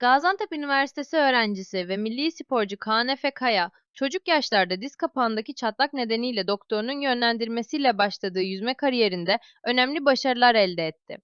Gaziantep Üniversitesi öğrencisi ve milli sporcu Kaan Efe Kaya, çocuk yaşlarda diz kapağındaki çatlak nedeniyle doktorunun yönlendirmesiyle başladığı yüzme kariyerinde önemli başarılar elde etti.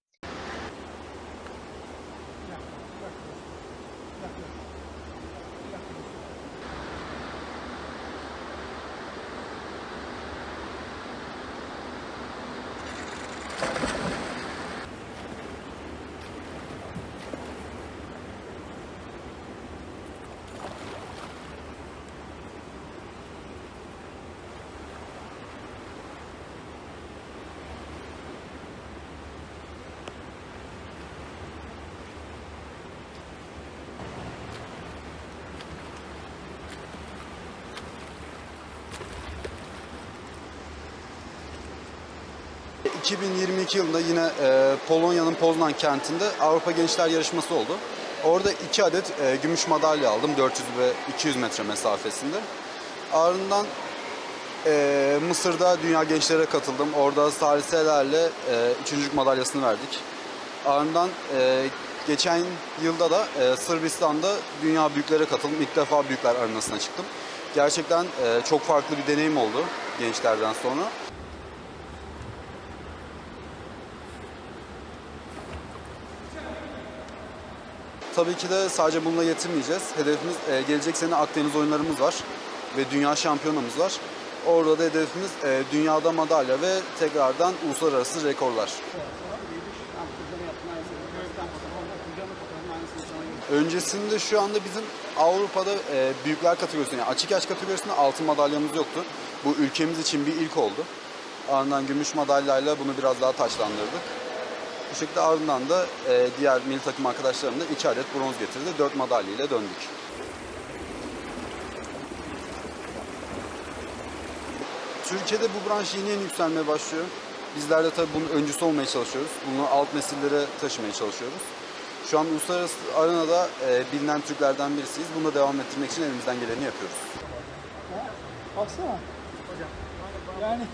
2022 yılında yine e, Polonya'nın Poznan kentinde Avrupa Gençler Yarışması oldu. Orada iki adet e, gümüş madalya aldım 400 ve 200 metre mesafesinde. Ardından e, Mısır'da Dünya Gençlere katıldım. Orada saliselerle e, üçüncülük madalyasını verdik. Ardından e, geçen yılda da e, Sırbistan'da Dünya Büyüklere katıldım. İlk defa Büyükler Arenası'na çıktım. Gerçekten e, çok farklı bir deneyim oldu gençlerden sonra. Tabii ki de sadece bununla yetinmeyeceğiz. Hedefimiz e, gelecek sene Akdeniz oyunlarımız var ve dünya şampiyonamız var. Orada da hedefimiz e, dünyada madalya ve tekrardan uluslararası rekorlar. Öncesinde şu anda bizim Avrupa'da e, büyükler kategorisinde, yani açık yaş kategorisinde altın madalyamız yoktu. Bu ülkemiz için bir ilk oldu. Ardından gümüş madalyayla bunu biraz daha taçlandırdık. Bu şekilde ardından da e, diğer milli takım arkadaşlarım da 2 adet bronz getirdi. 4 madalya ile döndük. Türkiye'de bu branş yeni yeni yükselmeye başlıyor. Bizler de tabii bunun öncüsü olmaya çalışıyoruz. Bunu alt nesillere taşımaya çalışıyoruz. Şu an uluslararası arenada e, bilinen Türklerden birisiyiz. Bunu da devam ettirmek için elimizden geleni yapıyoruz. Baksana. Yani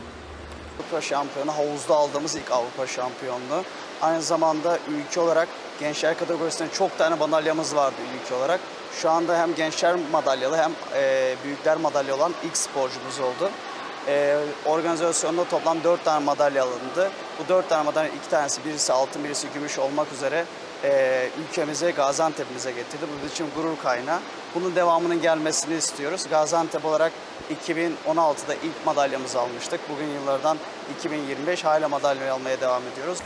Avrupa şampiyonu havuzda aldığımız ilk Avrupa şampiyonluğu. Aynı zamanda ülke olarak gençler kategorisinde çok tane madalyamız vardı ülke olarak. Şu anda hem gençler madalyalı hem e, büyükler madalya olan ilk sporcumuz oldu. E, organizasyonda toplam 4 tane madalya alındı. Bu 4 tane madalya iki tanesi birisi altın birisi gümüş olmak üzere e, ülkemize Gaziantep'imize getirdi. Bu bizim için gurur kaynağı. Bunun devamının gelmesini istiyoruz. Gaziantep olarak 2016'da ilk madalyamızı almıştık. Bugün yıllardan 2025 hala madalya almaya devam ediyoruz.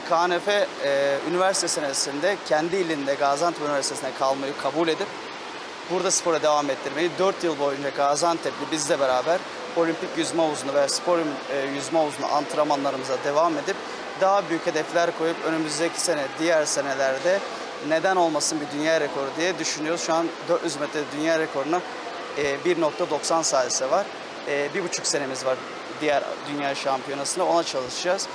KNF e, üniversite senesinde kendi ilinde Gaziantep Üniversitesi'ne kalmayı kabul edip burada spora devam ettirmeyi 4 yıl boyunca Gaziantep'li bizle beraber olimpik yüzme havuzunu ve spor e, yüzme havuzunu antrenmanlarımıza devam edip daha büyük hedefler koyup önümüzdeki sene diğer senelerde neden olmasın bir dünya rekoru diye düşünüyoruz. Şu an 400 metre dünya rekoruna e, 1.90 salise var. E, bir buçuk senemiz var diğer dünya şampiyonasında ona çalışacağız.